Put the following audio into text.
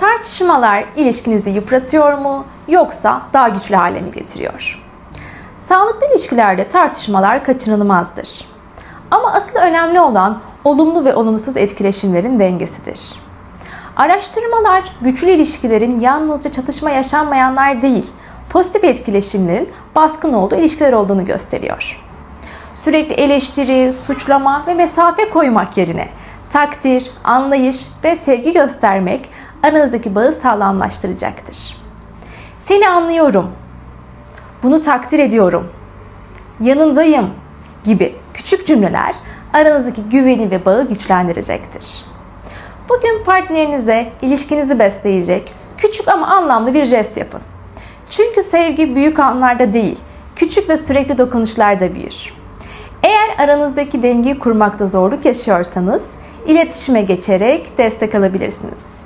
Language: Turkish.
Tartışmalar ilişkinizi yıpratıyor mu yoksa daha güçlü hale mi getiriyor? Sağlıklı ilişkilerde tartışmalar kaçınılmazdır. Ama asıl önemli olan olumlu ve olumsuz etkileşimlerin dengesidir. Araştırmalar güçlü ilişkilerin yalnızca çatışma yaşanmayanlar değil, pozitif etkileşimlerin baskın olduğu ilişkiler olduğunu gösteriyor. Sürekli eleştiri, suçlama ve mesafe koymak yerine takdir, anlayış ve sevgi göstermek aranızdaki bağı sağlamlaştıracaktır. Seni anlıyorum. Bunu takdir ediyorum. Yanındayım gibi küçük cümleler aranızdaki güveni ve bağı güçlendirecektir. Bugün partnerinize ilişkinizi besleyecek küçük ama anlamlı bir jest yapın. Çünkü sevgi büyük anlarda değil, küçük ve sürekli dokunuşlarda büyür. Eğer aranızdaki dengeyi kurmakta zorluk yaşıyorsanız, iletişime geçerek destek alabilirsiniz.